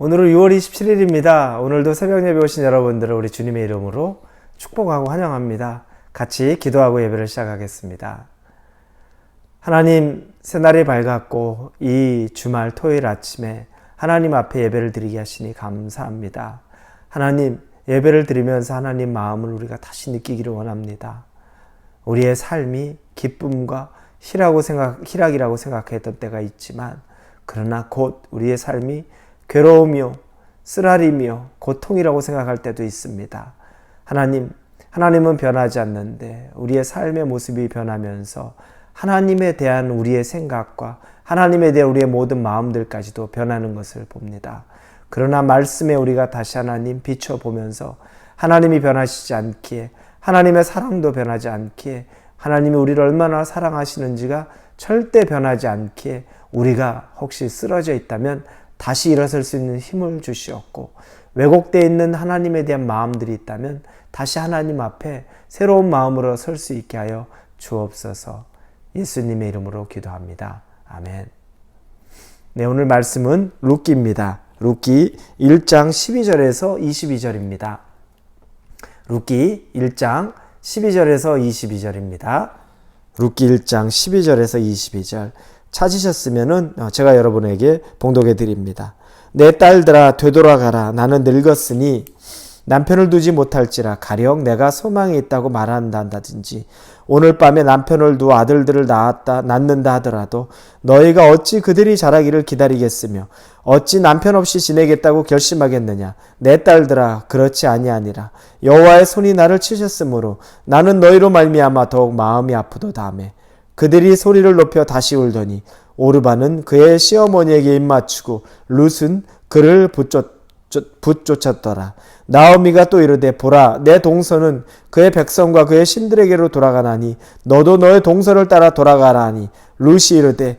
오늘은 6월 27일입니다. 오늘도 새벽 예배 오신 여러분들을 우리 주님의 이름으로 축복하고 환영합니다. 같이 기도하고 예배를 시작하겠습니다. 하나님, 새날이 밝았고 이 주말 토요일 아침에 하나님 앞에 예배를 드리게 하시니 감사합니다. 하나님, 예배를 드리면서 하나님 마음을 우리가 다시 느끼기를 원합니다. 우리의 삶이 기쁨과 희라고 생각, 희락이라고 생각했던 때가 있지만, 그러나 곧 우리의 삶이 괴로우며 쓰라리며 고통이라고 생각할 때도 있습니다. 하나님, 하나님은 변하지 않는데 우리의 삶의 모습이 변하면서 하나님에 대한 우리의 생각과 하나님에 대한 우리의 모든 마음들까지도 변하는 것을 봅니다. 그러나 말씀에 우리가 다시 하나님 비춰보면서 하나님이 변하시지 않기에 하나님의 사랑도 변하지 않기에 하나님이 우리를 얼마나 사랑하시는지가 절대 변하지 않기에 우리가 혹시 쓰러져 있다면 다시 일어설 수 있는 힘을 주시었고 왜곡되어 있는 하나님에 대한 마음들이 있다면 다시 하나님 앞에 새로운 마음으로 설 수 있게 하여 주옵소서 예수님의 이름으로 기도합니다. 아멘. 네, 오늘 말씀은 룻기입니다. 룻기 1장 12절에서 22절입니다. 룻기 1장 12절에서 22절입니다. 룻기 1장 12절에서 22절. 찾으셨으면은 제가 여러분에게 봉독해 드립니다. 내 딸들아 되돌아가라. 나는 늙었으니 남편을 두지 못할지라. 가령 내가 소망이 있다고 말한다든지. 오늘 밤에 남편을 두어 아들들을 낳았다 낳는다 하더라도 너희가 어찌 그들이 자라기를 기다리겠으며 어찌 남편 없이 지내겠다고 결심하겠느냐? 내 딸들아 그렇지 아니하니라. 여호와의 손이 나를 치셨으므로 나는 너희로 말미암아 더욱 마음이 아프도다하며 그들이 소리를 높여 다시 울더니 오르바는 그의 시어머니에게 입맞추고 룻은 그를 붙쫓, 붙쫓았더라. 나오미가 또 이르되 보라 내 동서는 그의 백성과 그의 신들에게로 돌아가나니 너도 너의 동서를 따라 돌아가라 하니 룻이 이르되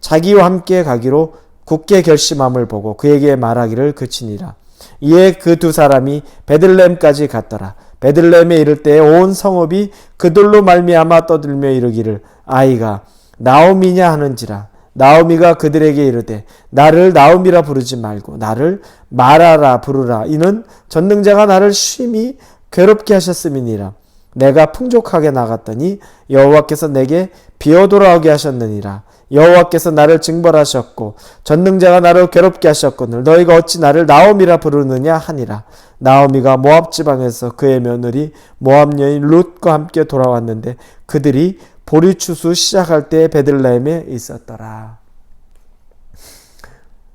자기와 함께 가기로 굳게 결심함을 보고 그에게 말하기를 그치니라. 이에 그 두 사람이 베들렘까지 갔더라. 베들렘에 이를 때온 성읍이 그들로 말미암아 떠들며 이르기를 아이가 나오미냐 하는지라. 나오미가 그들에게 이르되 나를 나오미라 부르지 말고 나를 마라라 부르라. 이는 전능자가 나를 심히 괴롭게 하셨음이니라. 내가 풍족하게 나갔더니 여호와께서 내게 비어 돌아오게 하셨느니라 여호와께서 나를 징벌하셨고 전능자가 나를 괴롭게 하셨거늘 너희가 어찌 나를 나오미라 부르느냐 하니라 나오미가 모압 지방에서 그의 며느리 모압 여인 룻과 함께 돌아왔는데 그들이 보리 추수 시작할 때 베들레헴에 있었더라.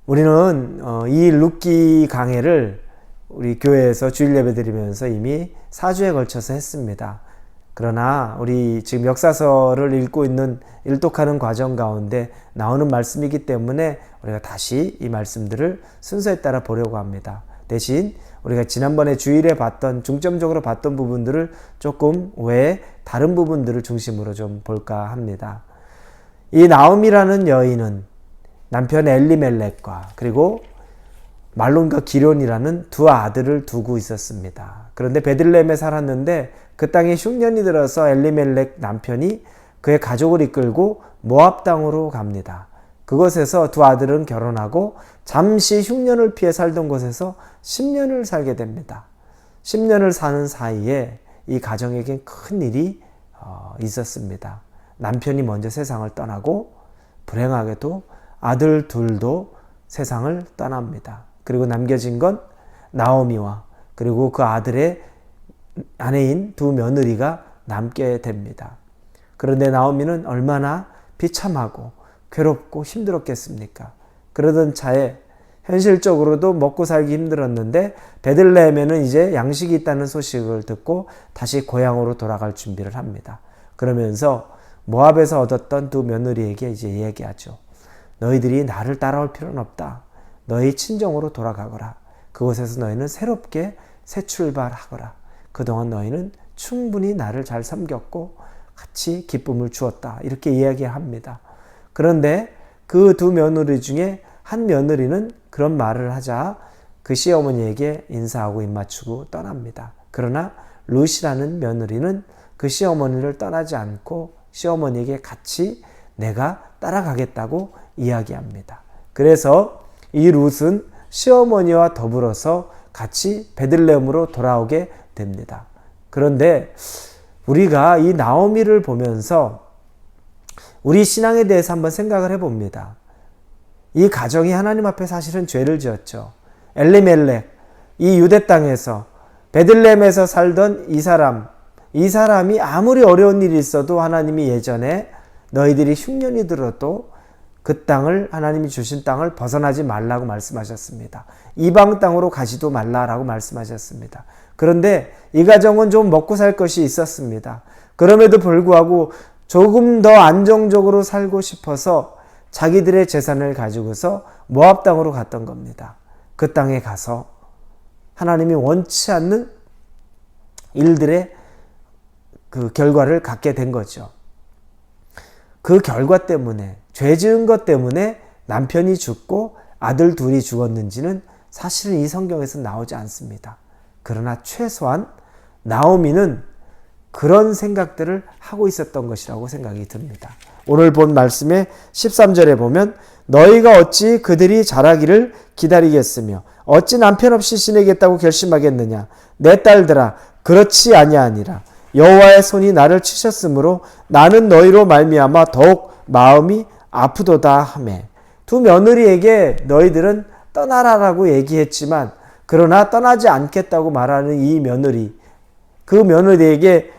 우리는 어, 이 룻기 강해를 우리 교회에서 주일 예배 드리면서 이미 4주에 걸쳐서 했습니다. 그러나 우리 지금 역사서를 읽고 있는 일독하는 과정 가운데 나오는 말씀이기 때문에 우리가 다시 이 말씀들을 순서에 따라 보려고 합니다. 대신 우리가 지난번에 주일에 봤던 중점적으로 봤던 부분들을 조금 외에 다른 부분들을 중심으로 좀 볼까 합니다. 이 나옴이라는 여인은 남편 엘리멜렉과 그리고 말론과 기론이라는 두 아들을 두고 있었습니다. 그런데 베들레헴에 살았는데 그 땅에 흉년이 들어서 엘리멜렉 남편이 그의 가족을 이끌고 모압 땅으로 갑니다. 그곳에서 두 아들은 결혼하고 잠시 흉년을 피해 살던 곳에서 10년을 살게 됩니다. 10년을 사는 사이에 이 가정에겐 큰 일이 어, 있었습니다. 남편이 먼저 세상을 떠나고 불행하게도 아들 둘도 세상을 떠납니다. 그리고 남겨진 건 나오미와 그리고 그 아들의 아내인 두 며느리가 남게 됩니다. 그런데 나오미는 얼마나 비참하고 괴롭고 힘들었겠습니까? 그러던 차에 현실적으로도 먹고 살기 힘들었는데 베들레헴에는 이제 양식이 있다는 소식을 듣고 다시 고향으로 돌아갈 준비를 합니다. 그러면서 모압에서 얻었던 두 며느리에게 이제 이야기하죠. 너희들이 나를 따라올 필요는 없다. 너희 친정으로 돌아가거라. 그곳에서 너희는 새롭게 새 출발하거라. 그동안 너희는 충분히 나를 잘 섬겼고 같이 기쁨을 주었다. 이렇게 이야기합니다. 그런데 그 두 며느리 중에 한 며느리는 그런 말을 하자 그 시어머니에게 인사하고 입맞추고 떠납니다. 그러나 루시라는 며느리는 그 시어머니를 떠나지 않고 시어머니에게 같이 내가 따라가겠다고 이야기합니다. 그래서 이 룻은 시어머니와 더불어서 같이 베들레헴으로 돌아오게 됩니다. 그런데 우리가 이 나오미를 보면서 우리 신앙에 대해서 한번 생각을 해봅니다. 이 가정이 하나님 앞에 사실은 죄를 지었죠. 엘리멜렉, 이 유대 땅에서 베들레헴에서 살던 이 사람, 이 사람이 아무리 어려운 일이 있어도 하나님이 예전에 너희들이 흉년이 들어도 그 땅을 하나님이 주신 땅을 벗어나지 말라고 말씀하셨습니다. 이방 땅으로 가지도 말라라고 말씀하셨습니다. 그런데 이 가정은 좀 먹고 살 것이 있었습니다. 그럼에도 불구하고 조금 더 안정적으로 살고 싶어서 자기들의 재산을 가지고서 모압 땅으로 갔던 겁니다. 그 땅에 가서 하나님이 원치 않는 일들의 그 결과를 갖게 된 거죠. 그 결과 때문에 죄 지은 것 때문에 남편이 죽고 아들 둘이 죽었는지는 사실은 이 성경에서 나오지 않습니다. 그러나 최소한 나오미는 그런 생각들을 하고 있었던 것이라고 생각이 듭니다. 오늘 본 말씀의 13절에 보면 너희가 어찌 그들이 자라기를 기다리겠으며 어찌 남편 없이 지내겠다고 결심하겠느냐? 내 딸들아 그렇지 아니하니라. 여호와의 손이 나를 치셨으므로 나는 너희로 말미암아 더욱 마음이 아프도다 하매. 두 며느리에게 너희들은 떠나라라고 얘기했지만 그러나 떠나지 않겠다고 말하는 이 며느리 그 며느리에게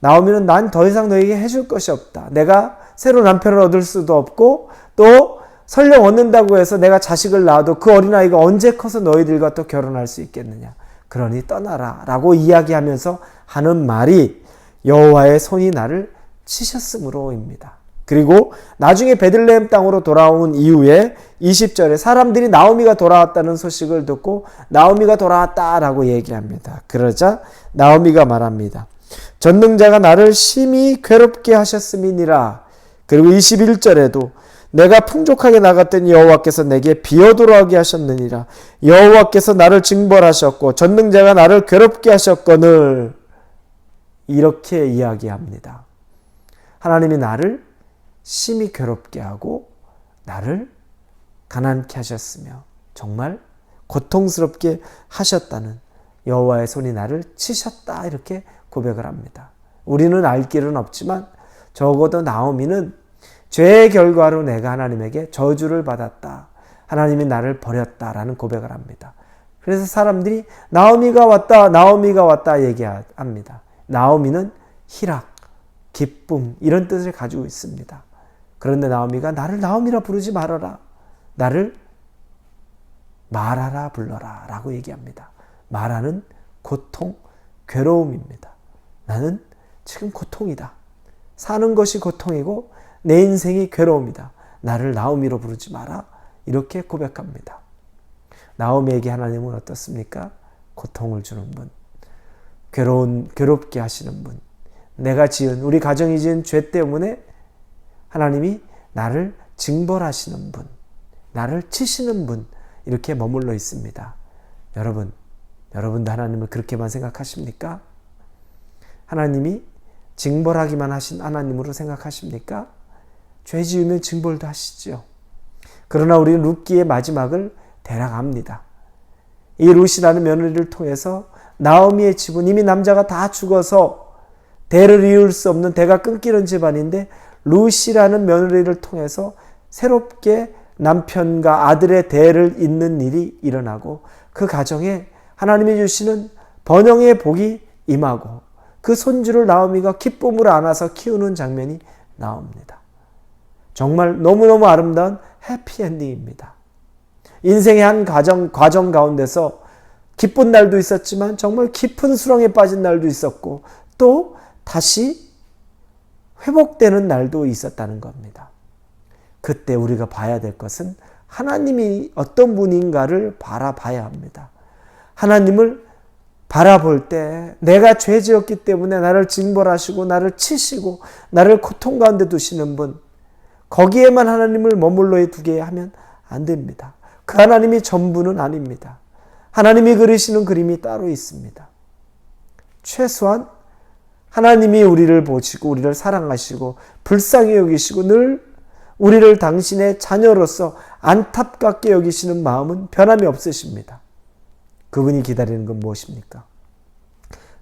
나오면은 난 더 이상 너에게 해줄 것이 없다. 내가 새로 남편을 얻을 수도 없고 또 설령 얻는다고 해서 내가 자식을 낳아도 그 어린아이가 언제 커서 너희들과 또 결혼할 수 있겠느냐. 그러니 떠나라 라고 이야기하면서 하는 말이 여호와의 손이 나를 치셨으므로입니다. 그리고 나중에 베들레헴 땅으로 돌아온 이후에 20절에 사람들이 나오미가 돌아왔다는 소식을 듣고 나오미가 돌아왔다라고 얘기합니다. 그러자 나오미가 말합니다. 전능자가 나를 심히 괴롭게 하셨음이니라. 그리고 21절에도 내가 풍족하게 나갔더니 여호와께서 내게 비어 돌아오게 하셨느니라. 여호와께서 나를 징벌하셨고 전능자가 나를 괴롭게 하셨거늘 이렇게 이야기합니다. 하나님이 나를 심히 괴롭게 하고 나를 가난케 하셨으며 정말 고통스럽게 하셨다는 여호와의 손이 나를 치셨다 이렇게 고백을 합니다. 우리는 알 길은 없지만 적어도 나오미는 죄의 결과로 내가 하나님에게 저주를 받았다. 하나님이 나를 버렸다라는 고백을 합니다. 그래서 사람들이 나오미가 왔다, 나오미가 왔다 얘기합니다. 나오미는 희락, 기쁨 이런 뜻을 가지고 있습니다. 그런데 나오미가 나를 나오미라 부르지 말아라. 나를 말하라 불러라 라고 얘기합니다. 말하는 고통, 괴로움입니다. 나는 지금 고통이다. 사는 것이 고통이고 내 인생이 괴로움이다. 나를 나오미로 부르지 마라. 이렇게 고백합니다. 나오미에게 하나님은 어떻습니까? 고통을 주는 분. 괴로운, 괴롭게 하시는 분. 내가 지은, 우리 가정이 지은 죄 때문에 하나님이 나를 징벌하시는 분. 나를 치시는 분. 이렇게 머물러 있습니다. 여러분, 여러분도 하나님을 그렇게만 생각하십니까? 하나님이 징벌하기만 하신 하나님으로 생각하십니까? 죄 지으면 징벌도 하시죠. 그러나 우리는 룻기의 마지막을 대략 압니다. 이 룻이라는 며느리를 통해서 나오미의 집은 이미 남자가 다 죽어서 대를 이을 수 없는 대가 끊기는 집안인데 룻이라는 며느리를 통해서 새롭게 남편과 아들의 대를 잇는 일이 일어나고 그 가정에 하나님이 주시는 번영의 복이 임하고 그 손주를 나오미가 기쁨으로 안아서 키우는 장면이 나옵니다. 정말 너무너무 아름다운 해피엔딩입니다. 인생의 한 과정, 과정 가운데서 기쁜 날도 있었지만 정말 깊은 수렁에 빠진 날도 있었고 또 다시 회복되는 날도 있었다는 겁니다. 그때 우리가 봐야 될 것은 하나님이 어떤 분인가를 바라봐야 합니다. 하나님을 바라볼 때 내가 죄 지었기 때문에 나를 징벌하시고 나를 치시고 나를 고통 가운데 두시는 분 거기에만 하나님을 머물러 두게 하면 안 됩니다. 그 하나님이 전부는 아닙니다. 하나님이 그리시는 그림이 따로 있습니다. 최소한 하나님이 우리를 보시고 우리를 사랑하시고 불쌍히 여기시고 늘 우리를 당신의 자녀로서 안타깝게 여기시는 마음은 변함이 없으십니다. 그분이 기다리는 건 무엇입니까?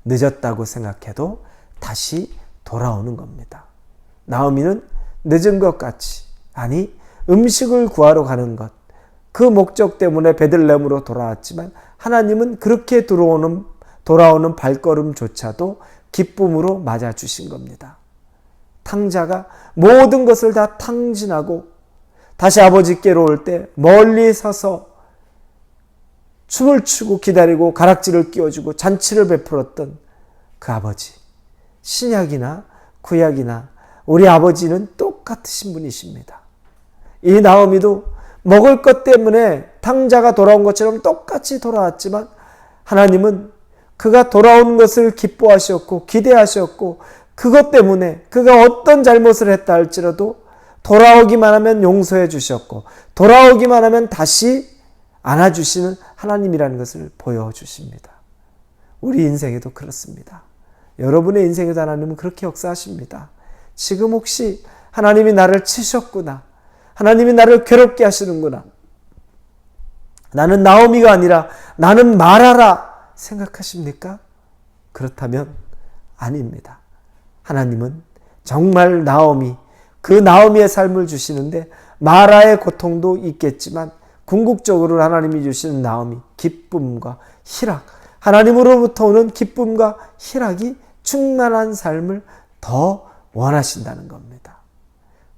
늦었다고 생각해도 다시 돌아오는 겁니다. 나오미는 늦은 것 같이 아니 음식을 구하러 가는 것 그 목적 때문에 베들렘으로 돌아왔지만 하나님은 그렇게 들어오는 돌아오는 발걸음조차도 기쁨으로 맞아 주신 겁니다. 탕자가 모든 것을 다 탕진하고 다시 아버지께로 올 때 멀리 서서 춤을 추고 기다리고 가락지를 끼워주고 잔치를 베풀었던 그 아버지. 신약이나 구약이나 우리 아버지는 똑같으신 분이십니다. 이 나오미도 먹을 것 때문에 탕자가 돌아온 것처럼 똑같이 돌아왔지만 하나님은 그가 돌아오는 것을 기뻐하셨고 기대하셨고 그것 때문에 그가 어떤 잘못을 했다 할지라도 돌아오기만 하면 용서해 주셨고 돌아오기만 하면 다시 안아주시는 하나님이라는 것을 보여주십니다. 우리 인생에도 그렇습니다. 여러분의 인생에도 하나님은 그렇게 역사하십니다. 지금 혹시 하나님이 나를 치셨구나. 하나님이 나를 괴롭게 하시는구나. 나는 나오미가 아니라 나는 말하라 생각하십니까? 그렇다면 아닙니다. 하나님은 정말 나오미, 그 나오미의 삶을 주시는데 마라의 고통도 있겠지만 궁극적으로 하나님이 주시는 나오미, 기쁨과 희락, 하나님으로부터 오는 기쁨과 희락이 충만한 삶을 더 원하신다는 겁니다.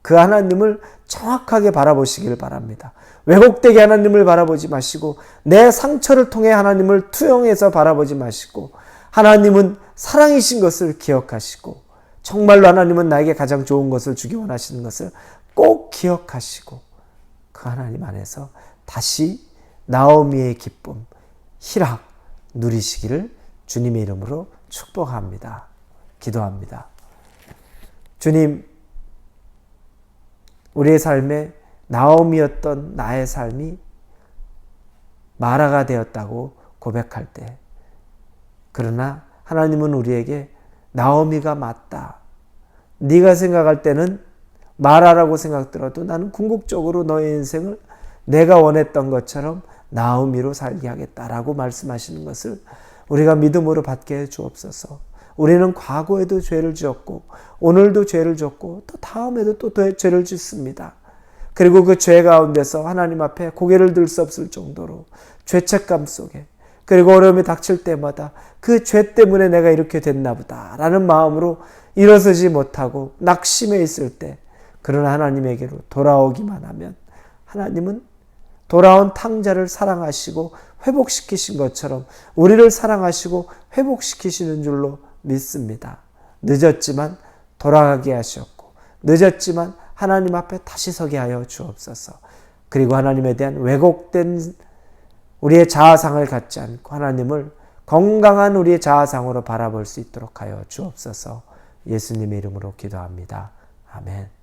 그 하나님을 정확하게 바라보시길 바랍니다. 왜곡되게 하나님을 바라보지 마시고 내 상처를 통해 하나님을 투영해서 바라보지 마시고 하나님은 사랑이신 것을 기억하시고 정말로 하나님은 나에게 가장 좋은 것을 주기 원하시는 것을 꼭 기억하시고 그 하나님 안에서 다시 나오미의 기쁨, 희락 누리시기를 주님의 이름으로 축복합니다. 기도합니다. 주님, 우리의 삶에 나옴이었던 나의 삶이 마라가 되었다고 고백할 때, 그러나 하나님은 우리에게 나오미가 맞다. 네가 생각할 때는 마라라고 생각 들어도 나는 궁극적으로 너의 인생을 내가 원했던 것처럼 나오미로 살게 하겠다라고 말씀하시는 것을 우리가 믿음으로 받게 해 주옵소서. 우리는 과거에도 죄를 지었고 오늘도 죄를 졌고 또 다음에도 또 죄를 짓습니다. 그리고 그 죄 가운데서 하나님 앞에 고개를 들 수 없을 정도로 죄책감 속에 그리고 어려움이 닥칠 때마다 그 죄 때문에 내가 이렇게 됐나 보다라는 마음으로 일어서지 못하고 낙심해 있을 때 그런 하나님에게로 돌아오기만 하면 하나님은 돌아온 탕자를 사랑하시고 회복시키신 것처럼 우리를 사랑하시고 회복시키시는 줄로 믿습니다. 늦었지만 돌아가게 하셨고 늦었지만 하나님 앞에 다시 서게 하여 주옵소서. 그리고 하나님에 대한 왜곡된 우리의 자아상을 갖지 않고 하나님을 건강한 우리의 자아상으로 바라볼 수 있도록 하여 주옵소서. 예수님의 이름으로 기도합니다. 아멘.